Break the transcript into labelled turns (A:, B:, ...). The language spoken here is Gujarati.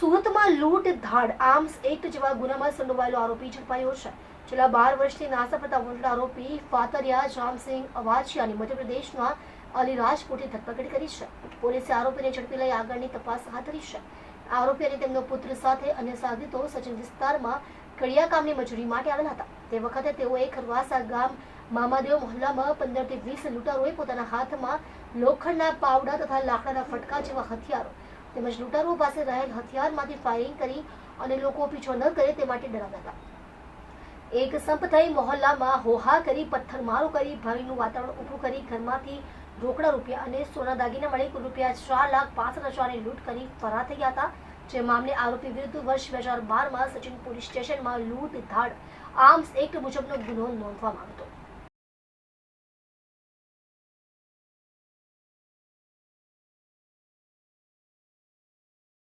A: સુરતમાં લૂંટ ધાડ. આર્મ્સ એક્ટ જેવા ગુનામાં સંડોવાયેલો આરોપી ઝડપાયો છે. છેલ્લા બાર વર્ષથી નાસા ફરતા વોન્ટેડ આરોપી ફાતરિયા જામસિંહ અવાજિયાની મધ્યપ્રદેશના અલીરાજપુરથી ધરપકડ કરી છે. પોલીસે આરોપીને ઝડપી લઈ આગળની તપાસ હાથ ધરી છે. આરોપી અને તેમનો પુત્ર સાથે અન્ય સાધિતો સચિન વિસ્તારમાં કડિયા કામની મજૂરી માટે આવેલા હતા. તે વખતે તેઓએ ખરવાસા ગામ મામાદેવ મોહલ્લામાં પંદરથી વીસ લૂંટારોએ પોતાના હાથમાં લોખંડના પાવડા તથા લાકડાના ફટકા જેવા હથિયારો તેમજ લૂંટારો પાસે રહેલ હથિયારમાંથી ફાયરિંગ કરી અને લોકો પીછો ન કરે તે માટે ડરાવ્યા હતા. એક સંપ થઈ મોહલ્લામાં હોહા કરી, પથ્થરમારો કરી, ભયનું વાતાવરણ ઊભું કરી, ઘરમાંથી રોકડા રૂપિયા અને સોના દાગીના મળી કુલ રૂપિયા ચાર લાખ પાસઠ હજારની લૂંટ કરી ફરાર થઈ ગયા હતા, જે મામલે આરોપી વિરુદ્ધ વર્ષ બે હજાર બારમાં સચિન પોલીસ સ્ટેશનમાં લૂંટ ધાડ આર્મ્સ એક્ટ મુજબનો ગુનો નોંધવામાં આવ્યો હતો.